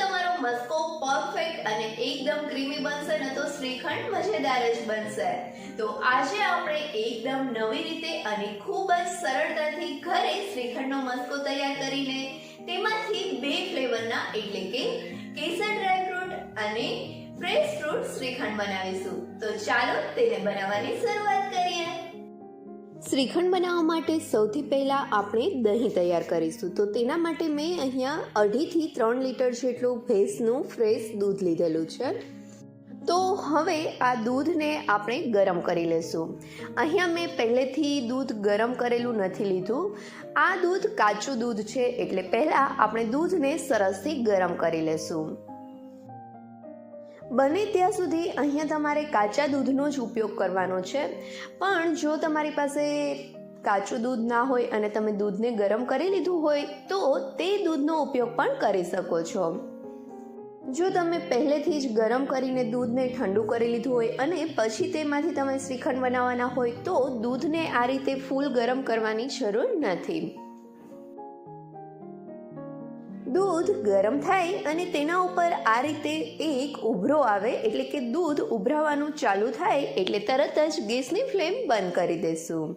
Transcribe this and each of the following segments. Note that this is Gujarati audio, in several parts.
તમારો મસ્કો પરફેક્ટ અને એકદમ ક્રીમી બનશે ને તો શ્રીખંડ મજેદાર જ બનશે. તો આજે આપણે એકદમ નવી રીતે અને ખૂબ જ સરળતાથી ઘરે શ્રીખંડનો મસ્કો તૈયાર કરીને તેમાંથી બે ફ્લેવરના એટલે કે કેસર ડ્રાય ફ્રૂટ અને ફ્રેશ ફ્રૂટ શ્રીખંડ બનાવીશું. તો ચાલો તેને બનાવવાની શરૂઆત કરીએ. શ્રીખંડ બનાવવા માટે સૌથી પહેલાં આપણે દહીં તૈયાર કરીશું. તો તેના માટે મેં અહીંયા અઢીથી ત્રણ લીટર જેટલું ભેંસનું ફ્રેશ દૂધ લીધેલું છે. તો હવે આ દૂધને આપણે ગરમ કરી લેશું. અહીંયા મેં પહેલેથી દૂધ ગરમ કરેલું નથી લીધું. આ દૂધ કાચું દૂધ છે, એટલે પહેલાં આપણે દૂધને સરસથી ગરમ કરી લેશું. બને ત્યાં સુધી અહીંયા તમારે કાચા દૂધનો જ ઉપયોગ કરવાનો છે. પણ જો તમારી પાસે કાચું દૂધ ના હોય અને તમે દૂધને ગરમ કરી લીધું હોય, તો તે દૂધનો ઉપયોગ પણ કરી શકો છો. જો તમે પહેલેથી જ ગરમ કરીને દૂધને ઠંડુ કરી લીધું હોય અને પછી તેમાંથી તમે શ્રીખંડ બનાવવાના હોય, તો દૂધને આ રીતે ફૂલ ગરમ કરવાની જરૂર નથી. દૂધ ગરમ થાય અને તેના ઉપર આ રીતે એક ઉભરો આવે, એટલે કે દૂધ ઉભરાવાનું ચાલુ થાય, એટલે તરત જ ગેસની ફ્લેમ બંધ કરી દેશું.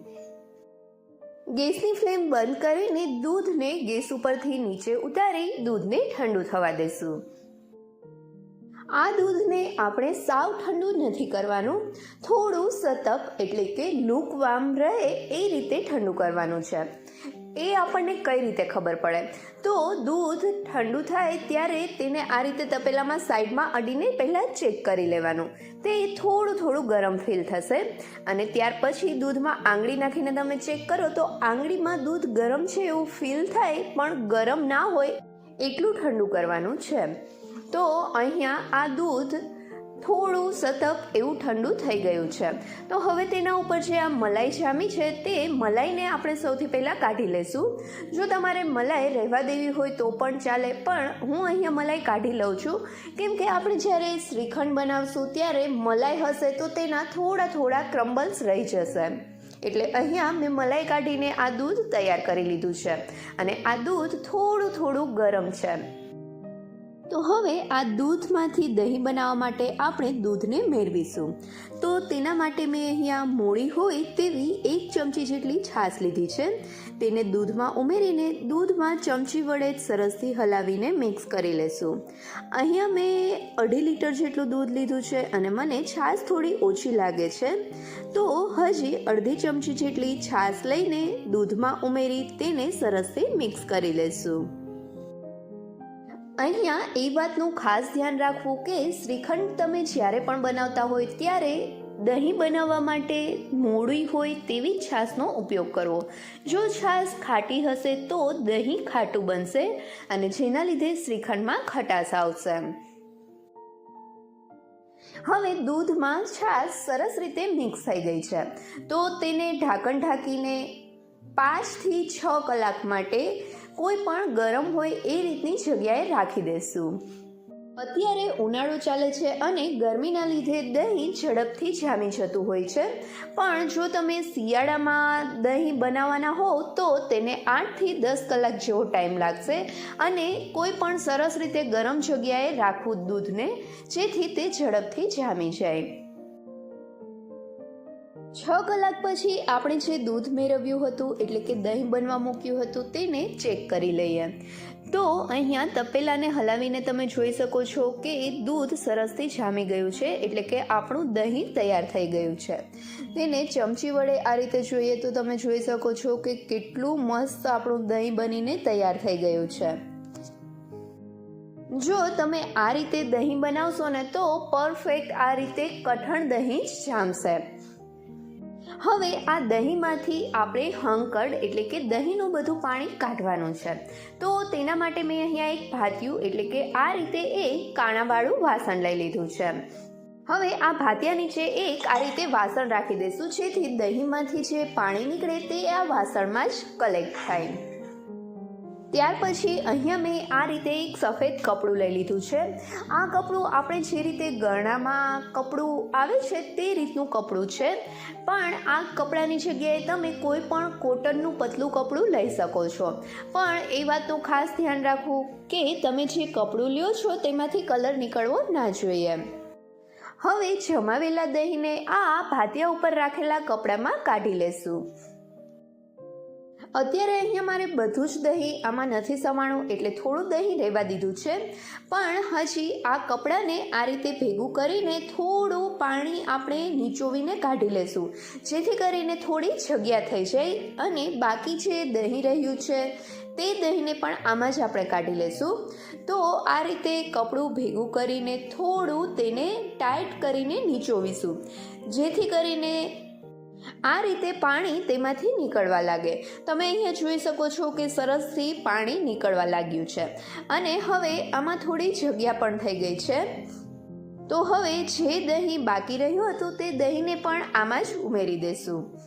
ગેસની ફ્લેમ બંધ કરીને દૂધને ગેસ ઉપરથી નીચે ઉતારી દૂધને ઠંડુ થવા દેશું. આ દૂધને આપણે સાવ ઠંડુ નથી કરવાનું. થોડું સતપ એટલે કે લૂકવામ રહે એ રીતે ઠંડુ કરવાનું છે. એ આપણને કઈ રીતે ખબર પડે? તો દૂધ ઠંડુ થાય ત્યારે તેને આ રીતે તપેલામાં સાઈડમાં અડીને પહેલાં ચેક કરી લેવાનું. તે થોડું થોડું ગરમ ફીલ થશે. અને ત્યાર પછી દૂધમાં આંગળી નાખીને તમે ચેક કરો તો આંગળીમાં દૂધ ગરમ છે એવું ફીલ થાય, પણ ગરમ ના હોય એટલું ઠંડુ કરવાનું છે. તો અહીંયા આ દૂધ થોડું સતત એવું ઠંડુ થઈ ગયું છે. તો હવે તેના ઉપર જે આ મલાઈ જામી છે તે મલાઈને આપણે સૌથી પહેલાં કાઢી લઈશું જો તમારે મલાઈ રહેવા દેવી હોય તો પણ ચાલે, પણ હું અહીંયા મલાઈ કાઢી લઉં છું. કેમ કે આપણે જ્યારે શ્રીખંડ બનાવશું ત્યારે મલાઈ હશે તો તેના થોડા થોડા ક્રમ્બલ્સ રહી જશે. એટલે અહીંયા મેં મલાઈ કાઢીને આ દૂધ તૈયાર કરી લીધું છે. અને આ દૂધ થોડું થોડું ગરમ છે. તો હવે આ દૂધમાંથી દહીં બનાવવા માટે આપણે દૂધને મેળવીશું. તો તેના માટે મેં અહીંયા મોળી હોય તેવી એક ચમચી જેટલી છાશ લીધી છે. તેને દૂધમાં ઉમેરીને દૂધમાં ચમચી વડે સરસથી હલાવીને મિક્સ કરી લેશું. અહીંયા મેં અઢી લીટર જેટલું દૂધ લીધું છે અને મને છાશ થોડી ઓછી લાગે છે. તો હજી અડધી ચમચી જેટલી છાશ લઈને દૂધમાં ઉમેરી તેને સરસથી મિક્સ કરી લેશું. અહીંયા એ વાતનું ખાસ ધ્યાન રાખવું કે શ્રીખંડ તમે જ્યારે પણ બનાવતા હોય ત્યારે દહીં બનાવવા માટે મોડી હોય તેવી છાશનો ઉપયોગ કરવો. જો છાશ ખાટી હશે તો દહીં ખાટું બનશે અને જેના લીધે શ્રીખંડમાં ખટાશ આવશે. હવે દૂધમાં છાશ સરસ રીતે મિક્સ થઈ ગઈ છે. તો તેને ઢાંકણ ઢાંકીને પાંચથી છ કલાક માટે કોઈ પણ ગરમ હોય એ રીતની જગ્યાએ રાખી દેશું. અત્યારે ઉનાળો ચાલે છે અને ગરમીના લીધે દહીં ઝડપથી જામી જતું હોય છે. પણ જો તમે શિયાળામાં દહીં બનાવવાના હોવ તો તેને આઠથી દસ કલાક જેવો ટાઈમ લાગશે અને કોઈ પણ સરસ રીતે ગરમ જગ્યાએ રાખવું દૂધને, જેથી તે ઝડપથી જામી જાય. છ કલાક પછી આપણે જે દૂધ મેળવ્યું હતું, એટલે કે દહીં બનવા મૂક્યું હતું, તેને ચેક કરી લઈએ. તો અહીંયા તપેલાને હલાવીને તમે જોઈ શકો છો કે દૂધ સરસથી જામી ગયું છે, એટલે કે આપણું દહીં તૈયાર થઈ ગયું છે. તેને ચમચી વડે આ રીતે જોઈએ તો તમે જોઈ શકો છો કે કેટલું મસ્ત આપણું દહીં બનીને તૈયાર થઈ ગયું છે. જો તમે આ રીતે દહીં બનાવશો ને તો પરફેક્ટ આ રીતે કઠણ દહીં જ જામશે. હવે આ દહીંમાંથી આપણે હંકડ એટલે કે દહીંનું બધું પાણી કાઢવાનું છે. તો તેના માટે મેં અહીંયા એક ભાતિયું એટલે કે આ રીતે એક કાણાવાળું વાસણ લઈ લીધું છે. હવે આ ભાતિયા નીચે એક આ રીતે વાસણ રાખી દઈશું, જેથી દહીંમાંથી જે પાણી નીકળે તે આ વાસણમાં જ કલેક્ટ થાય. ત્યાર પછી અહીંયા મેં આ રીતે એક સફેદ કપડું લઈ લીધું છે. આ કપડું આપણે જે રીતે ગરણામાં કપડું આવે છે તે રીતનું કપડું છે. પણ આ કપડાની જગ્યાએ તમે કોઈ પણ કોટનનું પતલું કપડું લઈ શકો છો. પણ એ વાતનું ખાસ ધ્યાન રાખવું કે તમે જે કપડું લ્યો છો તેમાંથી કલર નીકળવો ના જોઈએ. હવે જમાવેલા દહીંને આ ભાતિયા ઉપર રાખેલા કપડામાં કાઢી લેશું. અત્યારે અહીંયા મારે બધું જ દહીં, આમાં નથી સમાણું એટલે થોડું દહીં રહેવા દીધું છે. પણ હજી આ કપડાને આ રીતે ભેગું કરીને થોડું પાણી આપણે નીચોવીને કાઢી લેશું. જેથી કરીને થોડી જગ્યા થઈ જાય અને બાકી જે દહીં રહ્યું છે, તે દહીંને પણ આમાં જ આપણે કાઢી લેશું. તો આ રીતે કપડું ભેગું કરીને થોડું તેને ટાઈટ કરીને નીચોવીશું. જેથી કરીને આ રીતે પાણી તેમાંથી નીકળવા લાગે. તમે અહીંયા જોઈ શકો છો કે સરસથી પાણી નીકળવા લાગ્યું છે. અને હવે આમાં થોડી જગ્યા પણ થઈ ગઈ છે. તો હવે જે દહીં બાકી રહ્યું હતું તે દહીંને પણ આમાં જ ઉમેરી દેશું.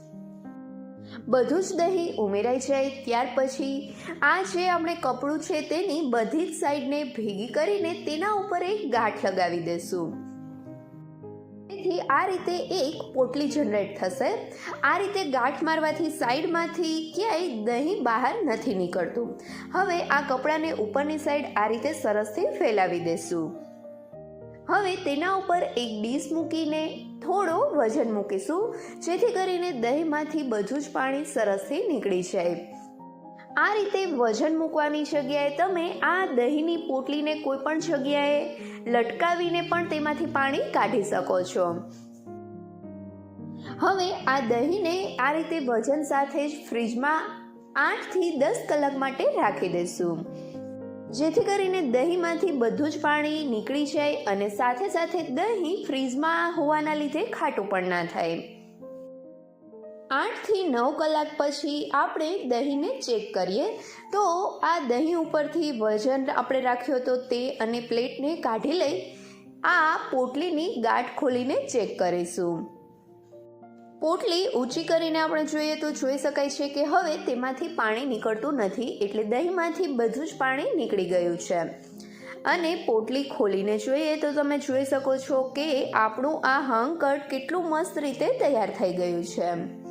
બધું જ દહીં ઉમેરાઈ જાય ત્યાર પછી આ જે આપણે કપડું છે તેની બધી જ સાઈડને ભેગી કરીને તેના ઉપર એક ગાંઠ લગાવી દેશું. તેથી આ રીતે એક પોટલી જનરેટ થશે. આ રીતે ગાંઠ મારવાથી સાઈડમાંથી ક્યાંય દહીં બહાર નથી નીકળતું. હવે આ કપડાને ઉપરની સાઈડ આ રીતે સરસથી ફેલાવી દેશું. હવે તેના ઉપર એક ડીશ મૂકીને થોડો વજન મૂકીશું, જેથી કરીને દહીંમાંથી બધું જ પાણી સરસથી નીકળી જાય. આ રીતે વજન મૂકવાની જગ્યાએ તમે આ દહીંની પોટલીને કોઈ પણ જગ્યાએ લટકાવીને પણ તેમાંથી પાણી કાઢી શકો છો. હવે આ દહીંને આ રીતે વજન સાથે જ ફ્રીજમાં આઠથી દસ કલાક માટે રાખી દઈશું. જેથી કરીને દહીંમાંથી બધું જ પાણી નીકળી જાય અને સાથે સાથે દહીં ફ્રીજમાં હોવાના લીધે ખાટું પણ ના થાય. આઠથી નવ કલાક પછી આપણે દહીંને ચેક કરીએ. તો આ દહીં ઉપરથી વજન આપણે રાખ્યો હતો તે અને પ્લેટને કાઢી લઈ આ પોટલીની ગાંઠ ખોલીને ચેક કરીશું. પોટલી ઊંચી કરીને આપણે જોઈએ તો જોઈ શકાય છે કે હવે તેમાંથી પાણી નીકળતું નથી એટલે દહીંમાંથી બધું જ પાણી નીકળી ગયું છે. અને પોટલી ખોલીને જોઈએ તો તમે જોઈ શકો છો કે આપણું આ હંકટ કેટલું મસ્ત રીતે તૈયાર થઈ ગયું છે.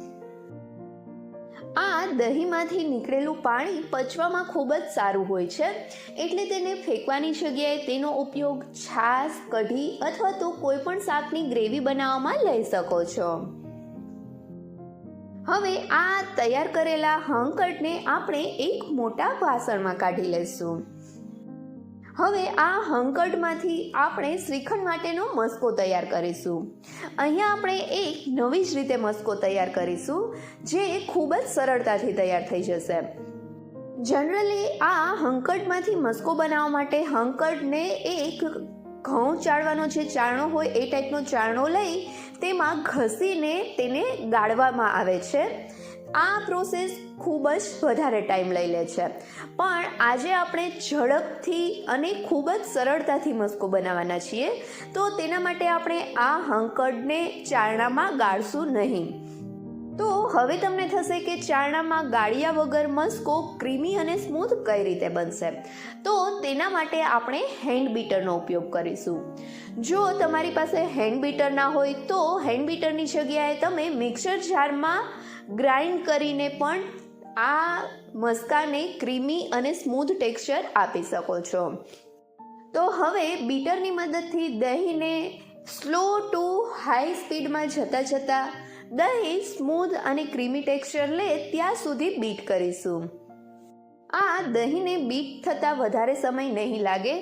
આ દહીંમાંથી નીકળેલું પાણી પચવામાં ખૂબ જ સારું હોય છે. એટલે તેને ફેંકવાની જગ્યાએ તેનો ઉપયોગ છાશ, કઢી અથવા તો કોઈ પણ શાકની ગ્રેવી બનાવવામાં લઈ શકો છો. હવે આ તૈયાર કરેલા હંકટને આપણે એક મોટા વાસણમાં કાઢી લઈશું. હવે આ હંકટમાંથી આપણે શ્રીખંડ માટેનો મસ્કો તૈયાર કરીશું. અહીંયા આપણે એક નવી જ રીતે મસ્કો તૈયાર કરીશું, જે ખૂબ જ સરળતાથી તૈયાર થઈ જશે. જનરલી આ હંકટમાંથી મસ્કો બનાવવા માટે હંકટને એક ઘઉં ચાળવાનો જે ચારણો હોય એ ટાઈપનો ચારણો લઈ તેમાં ઘસીને તેને ગાળવામાં આવે છે. આ પ્રોસેસ ખૂબ જ વધારે ટાઈમ લઈ લે છે. પણ આજે આપણે ઝડપથી અને ખૂબ જ સરળતાથી મસ્કો બનાવવાના છીએ, તો તેના માટે આપણે આ હંકડને ચારણામાં ગાળશું નહીં. તો હવે તમને થશે કે ચારણામાં ગાળ્યા વગર મસ્કો ક્રીમી અને સ્મૂથ કઈ રીતે બનશે. તો તેના માટે આપણે હેન્ડ બીટરનો ઉપયોગ કરીશું. જો તમારી પાસે હેન્ડ બીટર ના હોય તો હેન્ડ બીટરની જગ્યાએ તમે મિક્સર જારમાં ગ્રાઇન્ડ કરીને પણ આ મસ્કાને ક્રીમી અને સ્મૂથ ટેક્સચર આપી શકો છો. તો હવે બીટરની મદદથી દહીંને સ્લો ટુ હાઈ સ્પીડમાં જતાં જતાં દહીં સ્મૂધ અને ક્રીમી ટેક્સચર લે ત્યાં સુધી બીટ કરીશું. આ દહીંને બીટ થતાં વધારે સમય નહીં લાગે.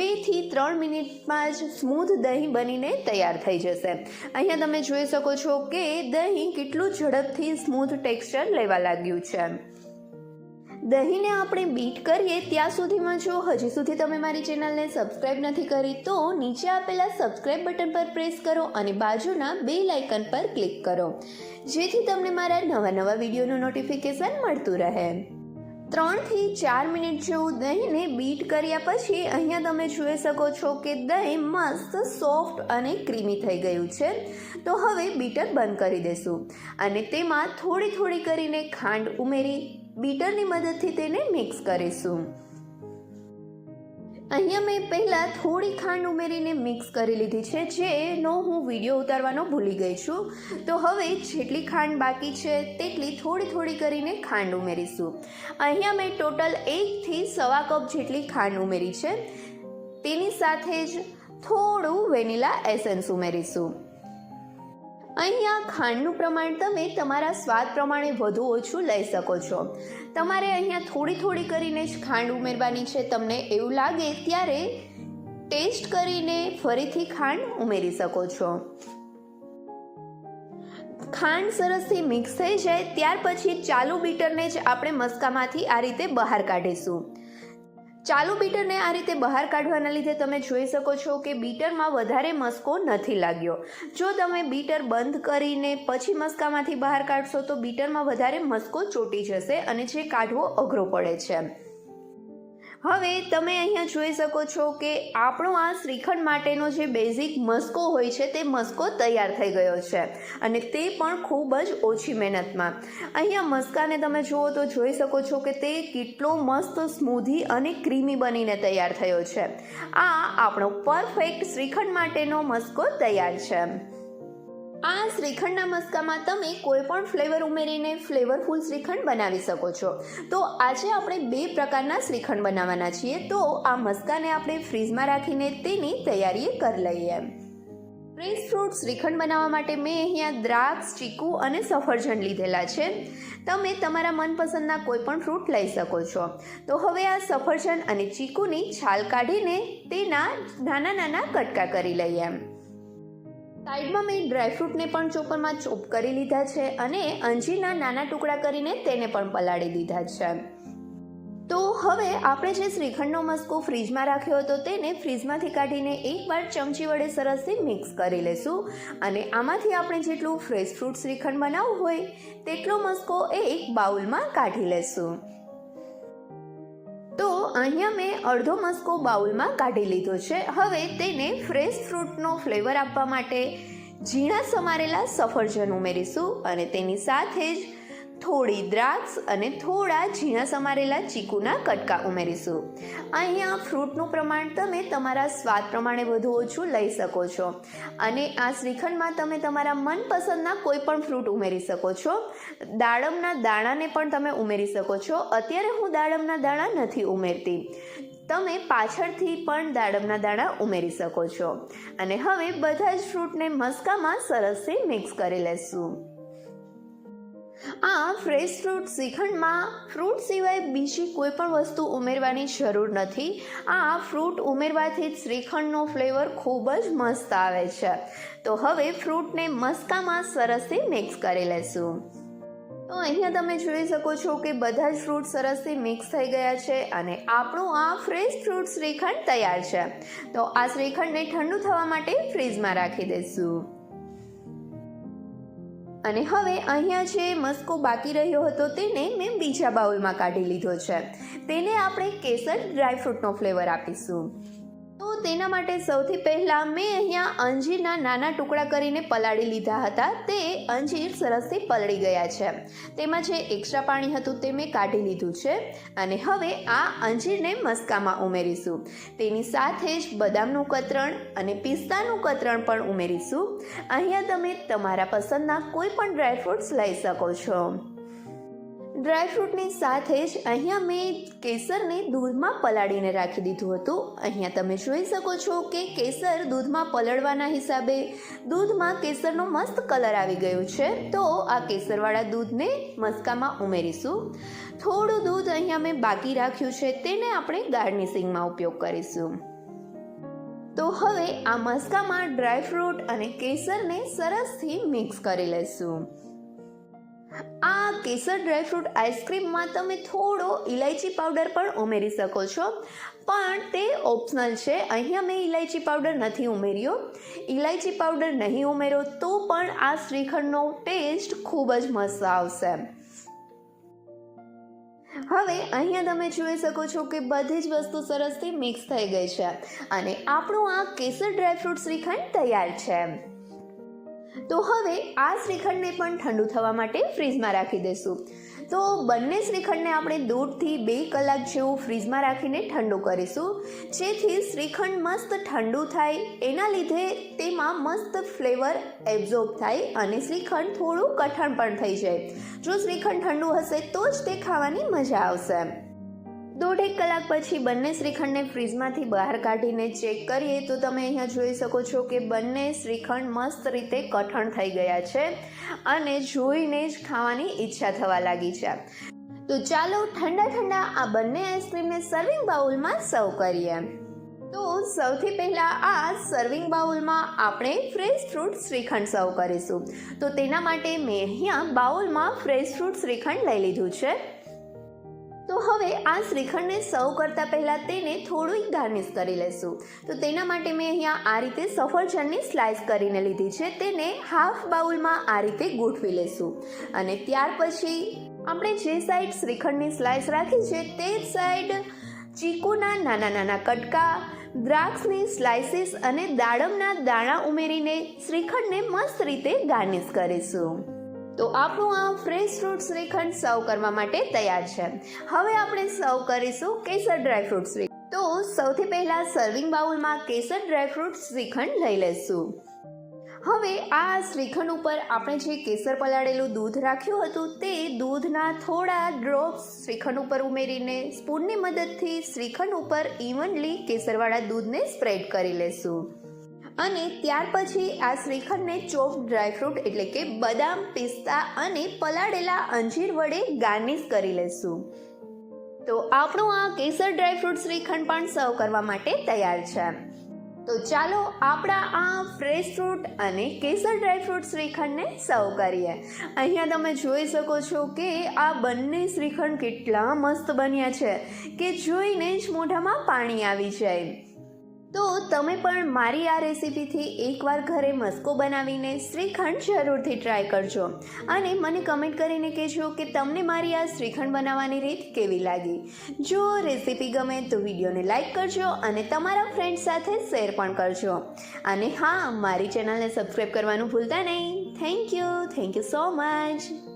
બેથી ત્રણ મિનિટમાં જ સ્મૂથ દહીં બનીને તૈયાર થઈ જશે. અહીંયા તમે જોઈ શકો છો કે દહીં કેટલું ઝડપથી સ્મૂથ ટેક્સચર લેવા લાગ્યું છે. દહીંને આપણે બીટ કરીએ ત્યાં સુધીમાં જો હજી સુધી તમે મારી ચેનલને સબસ્ક્રાઇબ નથી કરી તો નીચે આપેલા સબસ્ક્રાઇબ બટન પર પ્રેસ કરો અને બાજુના બે લાઇકન પર ક્લિક કરો. જેથી તમને મારા નવા નવા વિડીયોનું નોટિફિકેશન મળતું રહે. ત્રણથી ચાર મિનિટ જેવું દહીંને બીટ કર્યા પછી અહીંયા તમે જોઈ શકો છો કે દહીં મસ્ત સોફ્ટ અને ક્રીમી થઈ ગયું છે. તો હવે બીટર બંધ કરી દેશું અને તેમાં થોડી થોડી કરીને ખાંડ ઉમેરી બીટરની મદદથી તેને મિક્સ કરીશું. અહીંયા મેં પહેલાં થોડી ખાંડ ઉમેરીને મિક્સ કરી લીધી છે, જેનો હું વીડિયો ઉતારવાનો ભૂલી ગઈ છું. તો હવે જેટલી ખાંડ બાકી છે, તેટલી થોડી થોડી કરીને ખાંડ ઉમેરીશું. અહીંયા મેં ટોટલ એકથી સવા કપ જેટલી ખાંડ ઉમેરી છે. તેની સાથે જ થોડું વેનીલા એસેન્સ ઉમેરીશું. અહીંયા ખાંડનું પ્રમાણ તમે તમારા સ્વાદ પ્રમાણે વધુ ઓછું લઈ શકો છો. તમારે અહીંયા થોડી થોડી કરીને જ ખાંડ ઉમેરવાની છે. તમને એવું લાગે ત્યારે ટેસ્ટ કરીને ફરીથી ખાંડ ઉમેરી શકો છો. ખાંડ સરસથી મિક્સ થઈ જાય, ત્યાર પછી ચાલુ બીટરને જ આપણે મસ્કામાંથી આ રીતે બહાર કાઢીશું. ચાલુ બીટરને આ રીતે બહાર કાઢવાના લીધે તમે જોઈ શકો છો કે બીટરમાં વધારે મસ્કો નથી લાગ્યો. જો તમે બીટર બંધ કરીને પછી મસ્કામાંથી બહાર કાઢશો તો બીટરમાં વધારે મસ્કો ચોટી જશે અને જે કાઢવો અઘરો પડે છે. હવે તમે અહીંયા જોઈ શકો છો કે આપણો આ શ્રીખંડ માટેનો જે બેઝિક મસ્કો હોય છે તે મસ્કો તૈયાર થઈ ગયો છે અને તે પણ ખૂબ જ ઓછી મહેનતમાં. અહીંયા મસ્કાને તમે જુઓ તો જોઈ શકો છો કે તે કેટલો મસ્ત સ્મૂધી અને ક્રીમી બનીને તૈયાર થયો છે. આ આપણો પરફેક્ટ શ્રીખંડ માટેનો મસ્કો તૈયાર છે. આ શ્રીખંડના મસ્કામાં તમે કોઈ પણ ફ્લેવર ઉમેરીને ફ્લેવરફુલ શ્રીખંડ બનાવી શકો છો. તો આજે આપણે બે પ્રકારના શ્રીખંડ બનાવવાના છીએ. તો આ મસ્કાને આપણે ફ્રીઝમાં રાખીને તેની તૈયારી કરી લઈએ. ફ્રેશ ફ્રૂટ શ્રીખંડ બનાવવા માટે મેં અહીંયા દ્રાક્ષ, ચીકુ અને સફરજન લીધેલા છે. તમે તમારા મનપસંદના કોઈ પણ ફ્રૂટ લઈ શકો છો. તો હવે આ સફરજન અને ચીકુની છાલ કાઢીને તેના નાના નાના કટકા કરી લઈએ. સાઈડમાં મેં ડ્રાયફ્રૂટને પણ ચોપરમાં ચોપ કરી લીધા છે અને અંજીરના નાના ટુકડા કરીને તેને પણ પલાળી દીધા છે. તો હવે આપણે જે શ્રીખંડનો મસ્કો ફ્રીજમાં રાખ્યો હતો તેને ફ્રીજમાંથી કાઢીને એકવાર ચમચી વડે સરસથી મિક્સ કરી લેશું અને આમાંથી આપણે જેટલું ફ્રેશ ફ્રૂટ શ્રીખંડ બનાવવું હોય, તેટલો મસ્કો એક બાઉલમાં કાઢી તો અહીંયા મેં અડધો મસ્કો બાઉલમાં કાઢી લીધો છે. હવે તેને ફ્રેશ ફ્રૂટનો ફ્લેવર આપવા માટે ઝીણા સમારેલા સફરજન ઉમેરીશું અને તેની સાથે જ થોડી દ્રાક્ષ અને થોડા ઝીણા સમારેલા ચીકુના કટકા ઉમેરીશું. અહીંયા ફ્રૂટનું પ્રમાણ તમે તમારા સ્વાદ પ્રમાણે વધુ ઓછું લઈ શકો છો. અને આ શ્રીખંડમાં તમે તમારા મનપસંદના કોઈ પણ ફ્રૂટ ઉમેરી શકો છો. દાડમના દાણાને પણ તમે ઉમેરી શકો છો. અત્યારે હું દાડમના દાણા નથી ઉમેરતી. તમે પાછળથી પણ દાડમના દાણા ઉમેરી શકો છો. અને હવે બધા જ ફ્રૂટને મસ્કામાં સરસથી મિક્સ કરી લેશું. આ ફ્રેશ ફ્રૂટ શ્રીખંડમાં ફ્રૂટ સિવાય બીજી કોઈ પણ વસ્તુ ઉમેરવાની જરૂર નથી. આ ફ્રૂટ ઉમેરવાથી શ્રીખંડનો ફ્લેવર ખૂબ જ મસ્ત આવે છે. તો હવે ફ્રૂટને મસ્કામાં સરસથી મિક્સ કરી લેશું. તો અહીંયા તમે જોઈ શકો છો કે બધા જ ફ્રૂટ સરસથી મિક્સ થઈ ગયા છે અને આપણું આ ફ્રેશ ફ્રૂટ શ્રીખંડ તૈયાર છે. તો આ શ્રીખંડને ઠંડુ થવા માટે ફ્રીજમાં રાખી દઈશું. અને હવે અહીંયા જે મસ્કો બાકી રહ્યો હતો તેને મેં બીજા બાઉલમાં કાઢી લીધો છે. તેને આપણે કેસર ડ્રાયફ્રૂટનો ફ્લેવર આપીશું. તેના માટે સૌથી પહેલાં મેં અહીંયા અંજીરના નાના ટુકડા કરીને પલાળી લીધા હતા. તે અંજીર સરસથી પલળી ગયા છે. તેમાં જે એક્સ્ટ્રા પાણી હતું તે મેં કાઢી લીધું છે અને હવે આ અંજીરને મસ્કામાં ઉમેરીશું. તેની સાથે જ બદામનું કતરણ અને પિસ્તાનું કતરણ પણ ઉમેરીશું. અહીંયા તમે તમારા પસંદના કોઈ પણ ડ્રાયફ્રૂટ્સ લઈ શકો છો. ડ્રાયફ્રૂટની સાથે જ અહીંયા મેં કેસરને દૂધમાં પલાળીને રાખી દીધું હતું. અહીંયા તમે જોઈ શકો છો કે કેસર દૂધમાં પલળવાના હિસાબે દૂધમાં કેસરનો મસ્ત કલર આવી ગયો છે. તો આ કેસરવાળા દૂધને મસ્કામાં ઉમેરીશું. થોડું દૂધ અહીંયા મેં બાકી રાખ્યું છે, તેને આપણે ગાર્નિશિંગમાં ઉપયોગ કરીશું. તો હવે આ મસ્કામાં ડ્રાયફ્રૂટ અને કેસરને સરસથી મિક્સ કરી લઈશું. આ કેસર ડ્રાયફ્રૂટ આઈસ્ક્રીમમાં તમે થોડો ઇલાયચી પાવડર પણ ઉમેરી શકો છો. પણ તે ઓપ્શનલ છે. અહીંયા મેં ઇલાયચી પાવડર નથી ઉમેર્યો. ઇલાયચી પાવડર નહીં ઉમેરો તો પણ આ શ્રીખંડનો ટેસ્ટ ખૂબ જ મસ્ત આવશે. હવે અહીંયા તમે જોઈ શકો છો કે બધી જ વસ્તુ સરસથી મિક્સ થઈ ગઈ છે. અને આપણું આ કેસર ડ્રાયફ્રૂટ શ્રીખંડ તૈયાર છે. તો હવે આ શ્રીખંડને પણ ઠંડુ થવા માટે ફ્રીજમાં રાખી દઈશું. તો બંને શ્રીખંડને આપણે દોઢથી બે કલાક જેવું ફ્રીજમાં રાખીને ઠંડુ કરીશું. જેથી શ્રીખંડ મસ્ત ઠંડુ થાય, એના લીધે તેમાં મસ્ત ફ્લેવર એબ્ઝોર્બ થાય અને શ્રીખંડ થોડું કઠણ પણ થઈ જાય. જો શ્રીખંડ ઠંડુ હશે તો જ તે ખાવાની મજા આવશે. દોઢેક કલાક પછી બંને શ્રીખંડને ફ્રીજમાંથી બહાર કાઢીને ચેક કરીએ તો તમે અહીંયા જોઈ શકો છો કે બંને શ્રીખંડ મસ્ત રીતે કઠણ થઈ ગયા છે અને જોઈને જ ખાવાની ઈચ્છા થવા લાગી છે. તો ચાલો ઠંડા ઠંડા આ બંને આઈસ્ક્રીમને સર્વિંગ બાઉલમાં સર્વ કરીએ. તો સૌથી પહેલાં આ સર્વિંગ બાઉલમાં આપણે ફ્રેશ ફ્રૂટ શ્રીખંડ સર્વ કરીશું. તો તેના માટે મેં અહીંયા બાઉલમાં ફ્રેશ ફ્રૂટ શ્રીખંડ લઈ લીધું છે. તો હવે આ શ્રીખંડને સર્વ કરતાં પહેલાં તેને થોડુંક ગાર્નિશ કરી લેશું. તો તેના માટે મેં અહીંયા આ રીતે સફરજનની સ્લાઇસ કરીને લીધી છે. તેને હાફ બાઉલમાં આ રીતે ગોઠવી લેશું. અને ત્યાર પછી આપણે જે સાઈડ શ્રીખંડની સ્લાઇસ રાખી છે તે જ સાઈડ ચીકુના નાના નાના કટકા, દ્રાક્ષની સ્લાઇસીસ અને દાડમના દાણા ઉમેરીને શ્રીખંડને મસ્ત રીતે ગાર્નિશ કરીશું. તો આપણું આ ફ્રેશ ફ્રૂટ શ્રીખંડ સર્વ કરવા માટે તૈયાર છે. હવે આપણે સર્વ કરીશું કેસર ડ્રાયફ્રૂટ શ્રીખંડ તો સૌથી પહેલાં સર્વિંગ બાઉલમાં કેસર ડ્રાયફ્રૂટ શ્રીખંડ લઈ લઈશું. હવે આ શ્રીખંડ ઉપર આપણે જે કેસર પલાળેલું દૂધ રાખ્યું હતું તે દૂધના થોડા ડ્રોપ્સ શ્રીખંડ ઉપર ઉમેરીને સ્પૂનની મદદથી શ્રીખંડ ઉપર ઇવનલી કેસરવાળા દૂધને સ્પ્રેડ કરી લેશું અને ત્યાર પછી આ શ્રીખંડને ચોપ ડ્રાયફ્રૂટ એટલે કે બદામ, પિસ્તા અને પલાળેલા અંજીર વડે ગાર્નિશ કરી લેશું. તો આપણું આ કેસર ડ્રાયફ્રૂટ શ્રીખંડ પણ સર્વ કરવા માટે તૈયાર છે. તો ચાલો આપણા આ ફ્રેશ ફ્રૂટ અને કેસર ડ્રાયફ્રૂટ શ્રીખંડને સર્વ કરીએ. અહીંયા તમે જોઈ શકો છો કે આ બંને શ્રીખંડ કેટલા મસ્ત બન્યા છે, કે જોઈને જ મોઢામાં પાણી આવી જાય. તો તમે પણ મારી આ રેસીપીથી એકવાર ઘરે મસ્કો બનાવીને શ્રીખંડ જરૂરથી ટ્રાય કરજો. અને મને કમેન્ટ કરીને કહેજો કે તમને મારી આ શ્રીખંડ બનાવવાની રીત કેવી લાગી. જો રેસીપી ગમે તો વિડીયોને લાઇક કરજો અને તમારા ફ્રેન્ડ સાથે શેર પણ કરજો. અને હા, મારી ચેનલને સબસ્ક્રાઈબ કરવાનું ભૂલતા નહીં. Thank you thank you so much